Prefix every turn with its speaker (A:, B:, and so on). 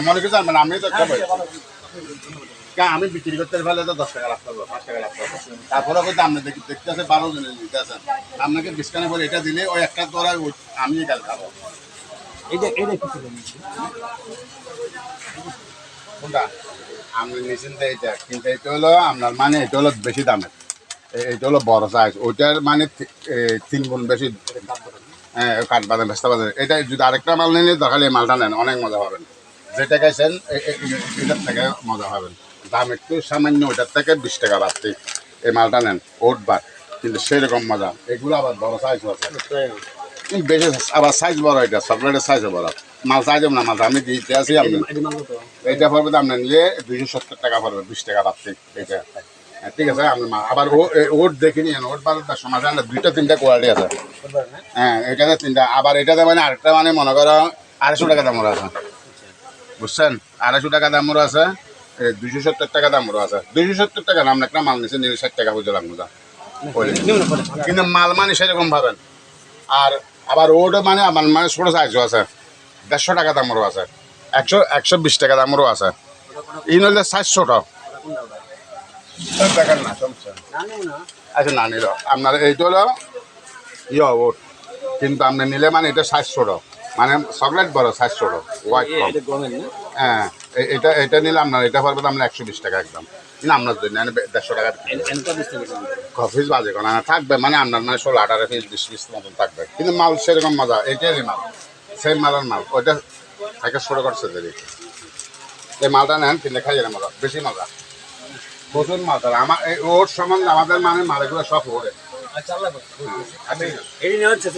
A: মনে কিছু জানবেন আমি তো একটা। আমি বিক্রি করতে পারলে তো দশ টাকা লাভ করব পাঁচ টাকা লাভ করব। তারপরে কিন্তু আপনি দেখি দেখতে আছে বারো জনে নিতে আছেন আপনাকে ডিসকাউন্ট করে এটা দিলে ওই একটা তোরা আমি কাল খাব।
B: এটা এটা
A: কোনটা? আপনি নিশ্চিন তো এইটা কিন্তু এটা হলো আপনার মানে এটা হলো বেশি দামের। এ- এটা হলো বড় সাইজ ওইটার মানে তিন গুণ বেশি। হ্যাঁ কাঠ বাজার ভেস্তা বাজার এটা যদি আরেকটা মাল দরকার এই মালটা নেন অনেক মজা পাবেন। যেটা খাইছেন এটার থেকে মজা পাবেন। দাম একটু সামান্য ওইটার থেকে বিশ টাকা বাড়তি। এই মালটা নেন ওট বার কিন্তু সেরকম মজা। এগুলো আবার বড় সাইজ আছে বেশি আবার সাইজ বড় এটা চকলেটের সাইজও বড়। মাল চাই না মাল আমি দিতে আছি আপনি
B: এটা
A: এইটা পড়বে দাম না নিলে দুইশো সত্তর টাকা পড়বে বিশ টাকা বাড়তি এইটা। হ্যাঁ, ঠিক আছে মা- আবার ওট দেখে নিয়ে ওট বারোটার সময় জানলে দুইটা তিনটা কোয়ালিটি আছে। হ্যাঁ এটাতে তিনটা আবার এটাতে মানে আরেকটা মানে মনে করো আড়াইশো টাকা দামের আছে। বুঝছেন? আড়াইশো টাকা দামেরও আছে দুইশো সত্তর টাকা দামেরও আছে। দুইশো সত্তর টাকা দাম একটা মাল নিচ্ছে নিলে ষাট টাকা
B: করে
A: কিন্তু মাল মানে সেরকম পাবেন আর আবার ওটা মানে আমার মানে ছোটো সাইজও আছে। দেড়শো টাকা দামেরও আছে। একশো একশো বিশ টাকা দামেরও আছে। ইন হলে সাইজ ছোট না আচ্ছা না নিল। আপনার এইটা হলো ইয়ে কিন্তু আপনি নিলে মানে এটা সাইজ ছোট মানে চকলেট বড় সাইজ ছোট হোয়াইট কম। হ্যাঁ এটা এটা নিলে আপনার এটা পারবে তো আপনার একশো বিশ টাকা একদম। আপনার জন্য দেড়শো টাকা পিস বাজে কোনো না থাকবে মানে আপনার মানে ষোলো আঠারো পিস বিশ পিস মতন থাকবে। কিন্তু মাল সেরকম মজা এটাই মাল সেই মালের মাল। ওইটা থেকে ছোটো করছে দেরি এই মালটা নেন কিনলে খাই না মজা বেশি মজা। প্রচুর মাল তাহলে আমার এই ওর সম্বন্ধে আমাদের মানে মালগুলো সব ওরে।
B: আচ্ছা আল্লাহ
A: আমি
B: এই নিয়ে হচ্ছে